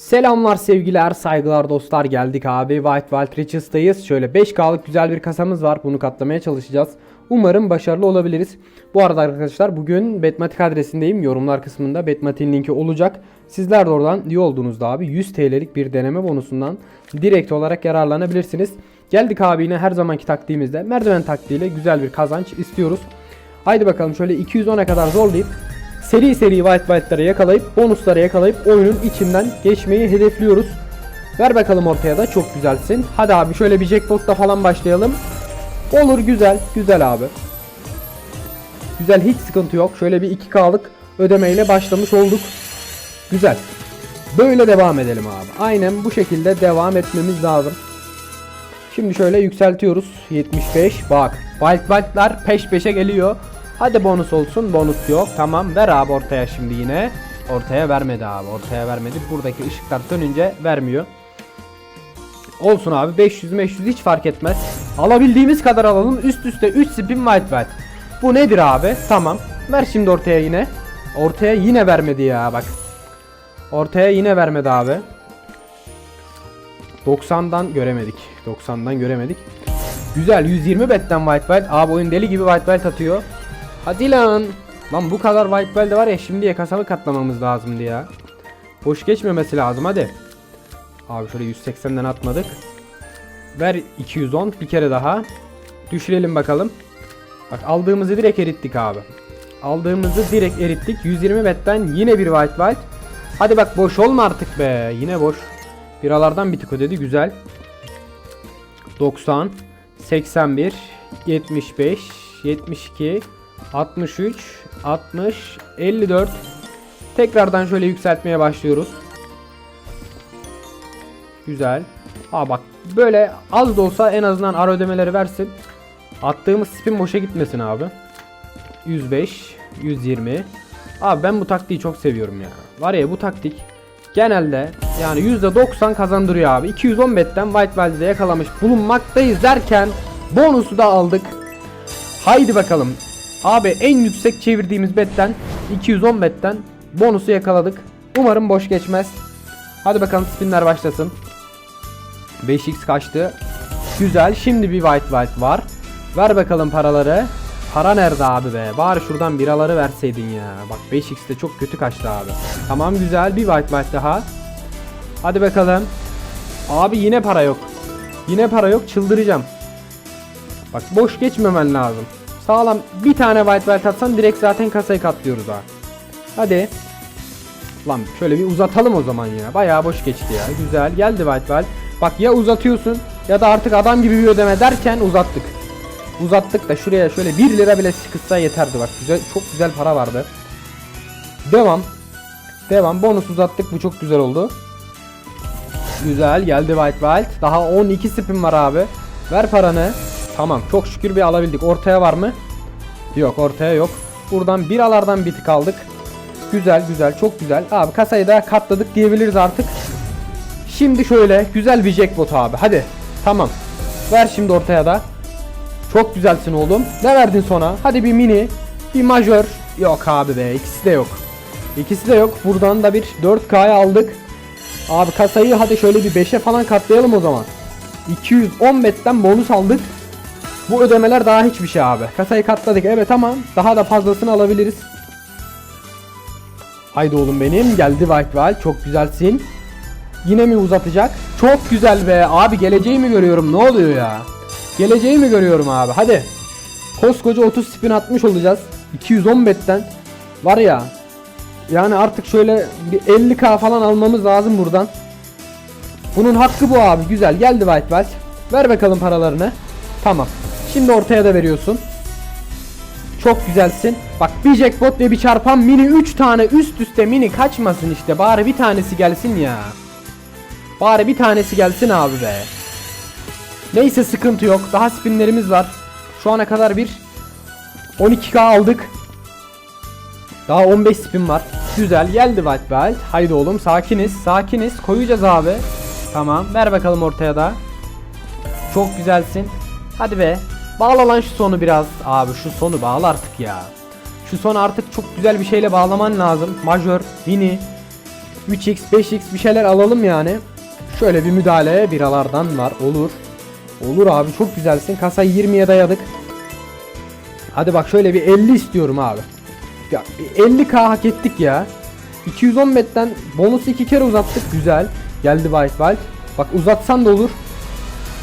Selamlar sevgiler, saygılar dostlar geldik abi. White Wild Riches'tayız. Şöyle 5K'lık güzel bir kasamız var. Bunu katlamaya çalışacağız. Umarım başarılı olabiliriz. Bu arada arkadaşlar bugün Betmatik adresindeyim. Yorumlar kısmında Betmatik'in linki olacak. Sizler de oradan iyi olduğunuzda abi 100 TL'lik bir deneme bonusundan direkt olarak yararlanabilirsiniz. Geldik abi yine her zamanki taktiğimizde merdiven taktiğiyle güzel bir kazanç istiyoruz. Haydi bakalım şöyle 210'a kadar zorlayıp seri seri white white'ları yakalayıp bonusları yakalayıp oyunun içinden geçmeyi hedefliyoruz. Ver bakalım ortaya da çok güzelsin. Hadi abi şöyle bir jackpot'la falan başlayalım. Olur güzel güzel abi. Güzel hiç sıkıntı yok. Şöyle bir 2K'lık ödemeyle başlamış olduk. Güzel. Böyle devam edelim abi. Aynen bu şekilde devam etmemiz lazım. Şimdi şöyle yükseltiyoruz. 75 bak. Wild Wild'lar peş peşe geliyor. Hadi bonus olsun. Bonus yok. Tamam ver abi ortaya şimdi yine. Ortaya vermedi abi. Ortaya vermedi. Buradaki ışıklar sönünce vermiyor. Olsun abi 500 500 hiç fark etmez. Alabildiğimiz kadar alalım. Üst üste 3 spin white white. Bu nedir abi? Tamam. Ver şimdi ortaya yine. Ortaya yine vermedi ya bak. Ortaya yine vermedi abi. 90'dan göremedik. 90'dan göremedik. Güzel 120 betten white belt. Abi oyun deli gibi white belt atıyor. Hadi lan. Lan bu kadar white belt var ya şimdiye kasamı katlamamız lazımdı ya. Boş geçmemesi lazım hadi. Abi şöyle 180'den atmadık. Ver 210 bir kere daha. Düşürelim bakalım. Bak aldığımızı direkt erittik abi. Aldığımızı direkt erittik. 120 betten yine bir white belt. Hadi bak boş olma artık be. Yine boş. Biralardan bir tık ödedi güzel. 90 81 75 72 63 60 54 Tekrardan şöyle yükseltmeye başlıyoruz. Güzel. Ha bak böyle az da olsa en azından ara ödemeleri versin. Attığımız spin boşa gitmesin abi. 105 120 Abi ben bu taktiği çok seviyorum ya. Var ya bu taktik genelde yani %90 kazandırıyor abi. 210 betten White Wild'de yakalamış bulunmaktayız derken bonusu da aldık. Haydi bakalım. Abi en yüksek çevirdiğimiz betten 210 betten bonusu yakaladık. Umarım boş geçmez. Hadi bakalım spinler başlasın. 5x kaçtı. Güzel. Şimdi bir White Wild var. Ver bakalım paraları. Para nerede abi be? Bari şuradan biraları verseydin ya. Bak 5x'te çok kötü kaçtı abi. Tamam güzel bir white white daha. Hadi bakalım. Abi yine para yok. Yine para yok çıldıracağım. Bak boş geçmemen lazım. Sağlam bir tane white white atsan direkt zaten kasayı katlıyoruz ha. Hadi. Lan şöyle bir uzatalım o zaman ya. Bayağı boş geçti ya. Güzel geldi white white. Bak ya uzatıyorsun ya da artık adam gibi bir ödeme derken uzattık. Uzattık da şuraya şöyle 1 lira bile sıkışsa yeterdi bak. Güzel çok güzel para vardı. Devam. Devam. Bonus uzattık. Bu çok güzel oldu. Güzel geldi White Wild. Daha 12 spin var abi. Ver paranı. Tamam çok şükür bir alabildik. Ortaya var mı? Yok ortaya yok. Buradan biralardan bir tık aldık. Güzel güzel çok güzel. Abi kasayı da katladık diyebiliriz artık. Şimdi şöyle güzel bir jackpot abi. Hadi. Tamam. Ver şimdi ortaya da. Çok güzelsin oğlum. Ne verdin sonra? Hadi bir mini, bir majör. Yok abi be, ikisi de yok. İkisi de yok. Buradan da bir 4K'ya aldık. Abi kasayı hadi şöyle bir 5'e falan katlayalım o zaman. 210 betten bonus aldık. Bu ödemeler daha hiçbir şey abi. Kasayı katladık. Evet ama daha da fazlasını alabiliriz. Haydi oğlum benim. Geldi White Wild. Çok güzelsin. Yine mi uzatacak? Çok güzel be. Abi geleceği mi görüyorum? Ne oluyor ya? Geleceği mi görüyorum abi? Hadi. Koskoca 30 spin atmış olacağız. 210 betten. Var ya. Yani artık şöyle bir 50k falan almamız lazım buradan. Bunun hakkı bu abi. Güzel. Geldi White Wild. Ver bakalım paralarını. Tamam. Şimdi ortaya da veriyorsun. Çok güzelsin. Bak bir jackpot ve bir çarpan mini 3 tane üst üste mini kaçmasın işte. Bari bir tanesi gelsin ya. Bari bir tanesi gelsin abi be. Neyse sıkıntı yok. Daha spinlerimiz var. Şu ana kadar bir 12k aldık. Daha 15 spin var. Güzel geldi White Belt. Haydi oğlum sakiniz. Sakiniz. Koyacağız abi. Tamam. Ver bakalım ortaya da. Çok güzelsin. Hadi be. Bağla lan şu sonu biraz. Abi şu sonu bağla artık ya. Şu sonu artık çok güzel bir şeyle bağlaman lazım. Majör, mini. 3x 5x bir şeyler alalım yani. Şöyle bir müdahale biralardan var. Olur. Olur abi çok güzelsin. Kasayı 20'ye dayadık. Hadi bak şöyle bir 50 istiyorum abi. Ya 50k hak ettik ya. 210 betten bonusu iki kere uzattık. Güzel. Geldi White Wild. Bak uzatsan da olur.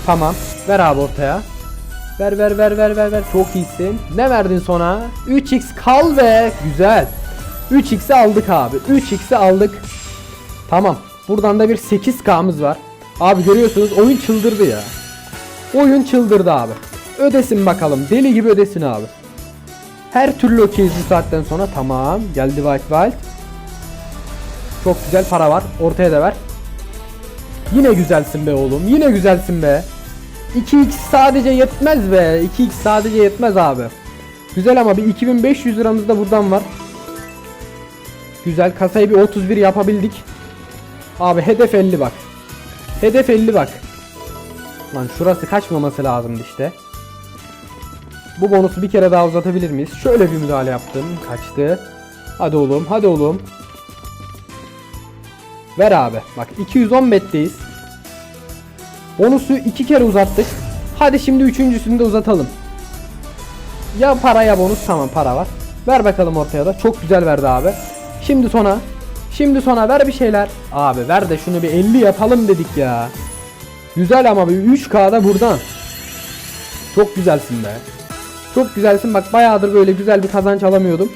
Tamam. Ver abi ortaya. Ver ver ver ver ver ver. Çok iyisin. Ne verdin sonra? 3x kal ve güzel. 3x'i aldık abi. 3x'i aldık. Tamam. Buradan da bir 8k'mız var. Abi görüyorsunuz oyun çıldırdı ya. Oyun çıldırdı abi. Ödesin bakalım. Deli gibi ödesin abi. Her türlü okeyiz bu saatten sonra. Tamam. Geldi White Wild. Çok güzel para var. Ortaya da ver. Yine güzelsin be oğlum. Yine güzelsin be. 2x sadece yetmez be. 2x sadece yetmez abi. Güzel ama bir 2500 liramız da buradan var. Güzel. Kasayı bir 31 yapabildik. Abi hedef 50 bak. Hedef 50 bak. Lan şurası kaçmaması lazımdı işte. Bu bonusu bir kere daha uzatabilir miyiz? Şöyle bir müdahale yaptım. Kaçtı. Hadi oğlum. Hadi oğlum. Ver abi. Bak 210 betteyiz. Bonusu iki kere uzattık. Hadi şimdi üçüncüsünü de uzatalım. Ya para ya bonus. Tamam para var. Ver bakalım ortaya da. Çok güzel verdi abi. Şimdi sona. Şimdi sona ver bir şeyler. Abi ver de şunu bir 50 yapalım dedik ya. Güzel ama bir 3K'da buradan. Çok güzelsin be. Çok güzelsin bak bayağıdır böyle güzel bir kazanç alamıyordum.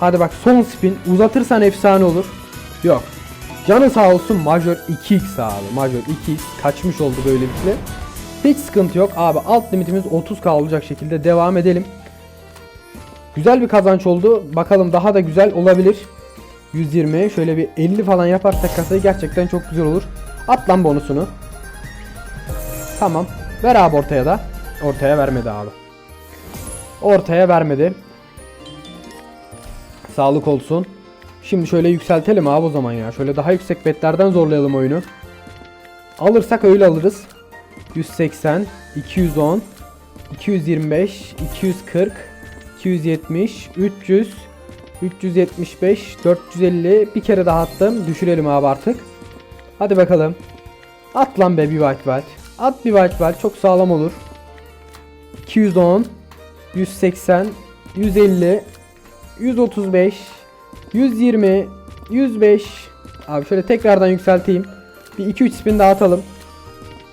Hadi bak son spin uzatırsan efsane olur. Yok. Canı sağ olsun Major 2x abi. Major 2x kaçmış oldu böylelikle. Hiç sıkıntı yok abi alt limitimiz 30k olacak şekilde devam edelim. Güzel bir kazanç oldu. Bakalım daha da güzel olabilir. 120 şöyle bir 50 falan yaparsak kasayı gerçekten çok güzel olur. At lan bonusunu. Tamam. Ver abi ortaya da. Ortaya vermedi abi. Ortaya vermedi. Sağlık olsun. Şimdi şöyle yükseltelim abi o zaman ya. Şöyle daha yüksek betlerden zorlayalım oyunu. Alırsak öyle alırız. 180, 210, 225, 240, 270, 300, 375, 450 bir kere daha attım. Düşürelim abi artık. Hadi bakalım. At lan be bir white belt. At bir white belt çok sağlam olur. 210, 180, 150, 135, 120, 105. Abi şöyle tekrardan yükselteyim. Bir 2-3 spin daha atalım.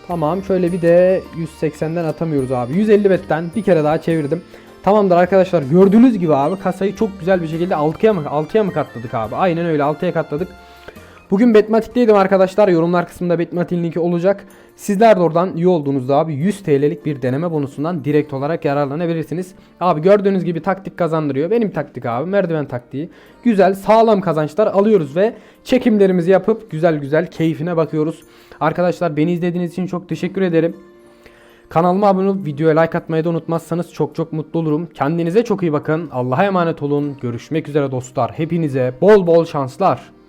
Tamam şöyle bir de 180'den atamıyoruz abi. 150 betten bir kere daha çevirdim. Tamamdır arkadaşlar gördüğünüz gibi abi kasayı çok güzel bir şekilde 6'ya mı 6'ya mı katladık abi. Aynen öyle 6'ya katladık. Bugün Betmatik'teydim arkadaşlar. Yorumlar kısmında Betmatik'in linki olacak. Sizler de oradan iyi olduğunuzda abi 100 TL'lik bir deneme bonusundan direkt olarak yararlanabilirsiniz. Abi gördüğünüz gibi taktik kazandırıyor. Benim taktik abi merdiven taktiği. Güzel sağlam kazançlar alıyoruz ve çekimlerimizi yapıp güzel güzel keyfine bakıyoruz. Arkadaşlar beni izlediğiniz için çok teşekkür ederim. Kanalıma abone olup videoya like atmayı da unutmazsanız çok çok mutlu olurum. Kendinize çok iyi bakın. Allah'a emanet olun. Görüşmek üzere dostlar. Hepinize bol bol şanslar.